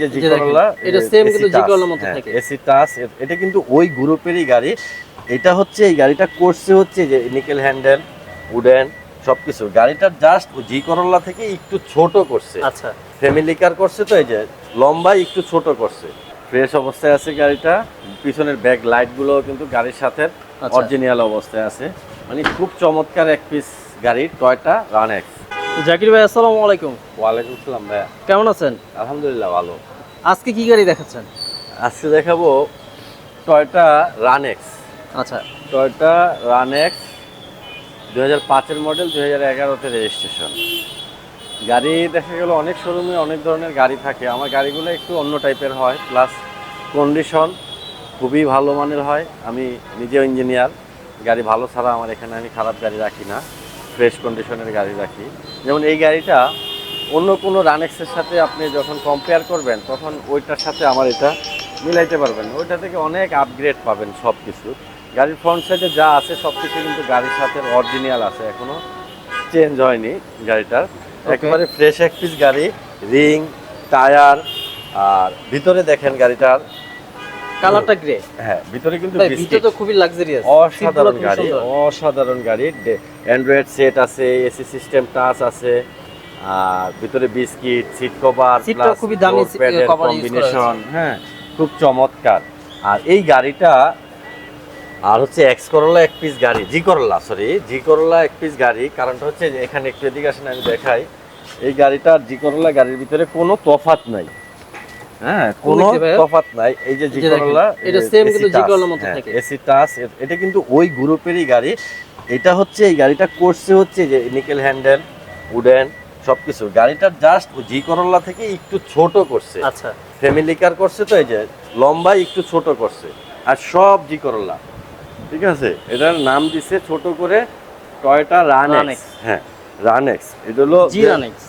যে জি যে দেখেন, করোলা এটা কিন্তু জি মতো থাকে। এসি টাচ এটা কিন্তু ওই গ্রুপেরই গাড়ি। এটা হচ্ছে এই গাড়িটা করছে হচ্ছে যে নিকেল হ্যান্ডেল উডেন সবকিছু। গাড়িটা জাস্ট জি করোলা থেকে একটু ছোট করছে। আচ্ছা। ফ্যামিলি কার করছে তো এই যে লম্বা একটু ছোট করছে। ফ্রেশ অবস্থায় আছে গাড়িটা। পিছনের ব্যাক লাইটগুলো কিন্তু গাড়ির সাথে আচ্ছা। অরিজিনাল অবস্থায় আছে। মানে খুব চমৎকার এক পিস গাড়ি টয়টা রানেক্স জাকির ভাই আসসালামু আলাইকুম। ওয়ালাইকুম আসসালাম ভাইয়া। কেমন আছেন? আলহামদুলিল্লাহ ভালো। আজকে কি গাড়ি দেখাচ্ছেন? আজকে দেখাবো টয়টা রানেক্স আচ্ছা। টয়টা রানেক্স দু হাজার পাঁচের মডেল দু হাজার এগারোতে রেজিস্ট্রেশন গাড়ি দেখা গেল অনেক শোরুমে অনেক ধরনের গাড়ি থাকে। আমার গাড়িগুলো একটু অন্য টাইপের হয় প্লাস কন্ডিশন খুবই ভালো মানের হয়। আমি নিজেও ইঞ্জিনিয়ার গাড়ি ভালো ছাড়া আমার এখানে আমি খারাপ গাড়ি রাখি না। ফ্রেশ কন্ডিশনের গাড়ি রাখি। যেমন এই গাড়িটা অন্য কোনো রানেক্সের সাথে আপনি যখন কম্পেয়ার করবেন তখন ওইটার সাথে আমার এটা মিলাইতে পারবেন। ওইটা থেকে অনেক আপগ্রেড পাবেন সব কিছু গাড়ির ফ্রন্ট সাইডে যা আছে সব কিছু কিন্তু গাড়ির সাথে অরিজিনাল আছে। এখনও চেঞ্জ হয়নি গাড়িটার। একেবারে ফ্রেশ এক পিস গাড়ি রিং টায়ার আর ভিতরে দেখেন গাড়িটার কালারটা গ্রে হ্যাঁ ভিতরে কিন্তু ভিতরে তো খুবই লাক্সারিয়াস অসাধারণ গাড়ি অসাধারণ গাড়ি। অ্যান্ড্রয়েড সেট আছে এসি সিস্টেম টাচ আছে আর ভিতরে বিস্কিট সিট কভার Seatটাও খুবই দামি কম্বিনেশন হ্যাঁ খুব চমৎকার। আর এই গাড়িটা আর হচ্ছে এক্স করোলা এক পিস গাড়ি জি করোলা সরি জি করোলা এক পিস গাড়ি। কারণটা হচ্ছে এখানে একটু এদিকে আসেন আমি দেখাই। এই গাড়িটা জি করোলা গাড়ির ভিতরে কোনো তফাত নাই। হ্যাঁ কোনো তফাত নাই। এই যে জি এই যে দেখেন, করোলা এটা কিন্তু জি মতো থাকে। এসি টাচ এটা কিন্তু ওই গ্রুপেরই গাড়ি। এটা হচ্ছে এই গাড়িটা করছে হচ্ছে যে নিকেল হ্যান্ডেল উডেন সবকিছু। গাড়িটা জাস্ট জি করোলা থেকে একটু ছোট করছে। আচ্ছা। ফ্যামিলি কার করছে তো এই যে লম্বা একটু ছোট করছে। আর সব জি করোলা ঠিক আছে? এটার নাম দিছে ছোট করে টয়টা রান হ্যাঁ। রানেক্স এটা হলো জি রানিক্স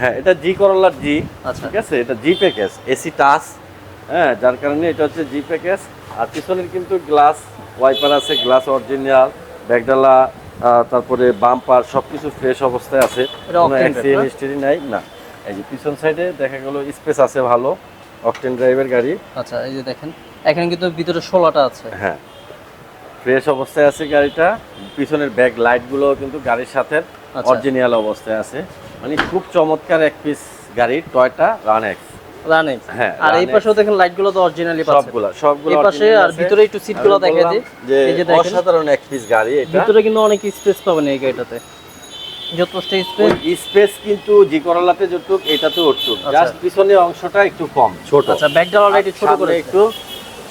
হ্যাঁ এটা জি করোলার জি আচ্ছা। ঠিক আছে? এটা জি প্যাকেজ এসি টাচ হ্যাঁ যার কারণে এটা হচ্ছে জি প্যাকেজ আর পিছনের কিন্তু গ্লাস ওয়াইপার আছে গ্লাস অরিজিনাল ব্যাগডালা তারপরে বাম্পার সব কিছু ফ্রেশ অবস্থায় আছে। কোনো না? নাই না। এই যে পিছন সাইডে দেখা গেল স্পেস আছে ভালো অকটেন ড্রাইভের গাড়ি। আচ্ছা এই যে দেখেন এখানে কিন্তু ভিতরে ষোলোটা আছে। হ্যাঁ। ফ্রেশ অবস্থায় আছে গাড়িটা। পিছনের ব্যাক লাইটগুলো কিন্তু গাড়ির সাথে আচ্ছা। অরিজিনাল অবস্থায় আছে। মানে খুব চমৎকার এক পিস গাড়ি টয়টা রানেক্স রানিক্স হ্যাঁ, আর এই। পাশেও দেখেন লাইটগুলো তো অরিজিনালি পাচ্ছেন সবগুলা সবগুলো এই পাশে আর ভিতরে একটু যে অসাধারণ এক পিস গাড়ি এটা। ভিতরে কিন্তু অনেক স্পেস পাবেন এই গাড়িটাতে। যথেষ্ট স্পেস স্পেস কিন্তু জি করলাতে যতটুক এটাতে আচ্ছা। জাস্ট পিছনের অংশটা একটু কম ছোট। আচ্ছা ব্যাকডাল অলরেডি ছোট করে একটু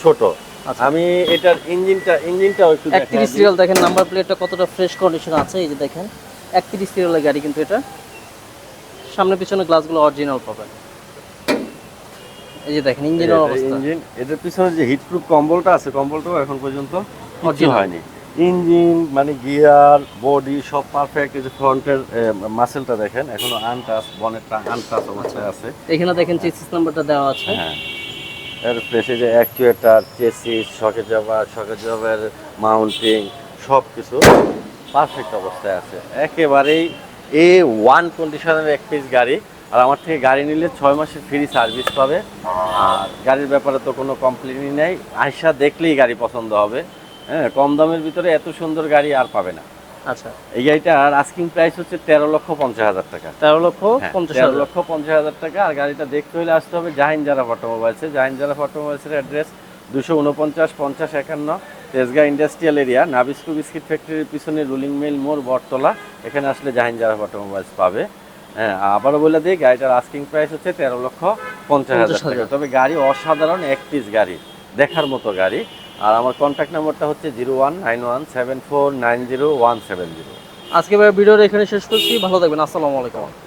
ছোট। আচ্ছা। আমি এটার ইঞ্জিনটা ইঞ্জিনটাও একটু দেখাই। একত্রিশ দিই। সিরিয়াল দেখেন নাম্বার প্লেটটা কতটা ফ্রেশ কন্ডিশন আছে এই যে দেখেন। একত্রিশ সিরিয়ালের গাড়ি কিন্তু এটা। সামনে পিছনে গ্লাসগুলো অরিজিনাল পাবেন। এই যে দেখেন ইঞ্জিনের অবস্থা। ইঞ্জিন এটার পিছনে যে হিটপ্রুফ কম্বলটা আছে কম্বলটাও এখন পর্যন্ত কিছু হয়নি। ইঞ্জিন মানে গিয়ার বডি সব পারফেক্ট এই যে ফ্রন্টের মাসেলটা দেখেন এখনও আনটাচ বনেটটা আনটাচ অবস্থায় আছে। এখানে দেখেন চেসিস নাম্বারটা দেওয়া আছে। হ্যাঁ। এর প্রেসে যে অ্যাকচুয়েটার চেসিস শকেট জবার শকেট জবের মাউন্টিং সব কিছু পারফেক্ট অবস্থায় আছে। একেবারেই এ ওয়ান কন্ডিশনের এক পিস গাড়ি, আর আমার থেকে গাড়ি নিলে ছয় মাসের ফ্রি সার্ভিস পাবে। আর গাড়ির ব্যাপারে তো কোনো কমপ্লেনই নেই। আয়সা দেখলেই গাড়ি পছন্দ হবে। হ্যাঁ কম দামের ভিতরে এত সুন্দর গাড়ি আর পাবে না। আচ্ছা। এই গাড়িটার আস্কিং প্রাইস হচ্ছে তেরো লক্ষ পঞ্চাশ হাজার টাকা। তেরো লক্ষ হ্যাঁ, পঞ্চাশ তেরো লক্ষ পঞ্চাশ হাজার টাকা। আর গাড়িটা দেখতে হলে আসতে হবে জাহিন জারা অটোমোবাইলসে। জাহিন জারা অটোমোবাইলসের অ্যাড্রেস দুশো উনপঞ্চাশ পঞ্চাশ একান্ন Tejgaon industrial area Nabisco biscuit ফ্যাক্টরির পিছনে রুলিং মিল মোড় বটতলা। এখানে আসলে জাহিন জারা অটোমোবাইলস পাবে। হ্যাঁ আবারও বলে দিই গাড়িটার আস্কিং প্রাইস হচ্ছে তেরো লক্ষ পঞ্চাশ হাজার টাকা। তবে গাড়ি অসাধারণ এক পিস গাড়ি দেখার মতো গাড়ি। আর আমার কন্ট্যাক্ট নাম্বারটা হচ্ছে zero one nine one seven four nine zero one seven zero আজকে ভিডিওটা এখানে শেষ করছি, ভালো থাকবেন, আসসালামু আলাইকুম।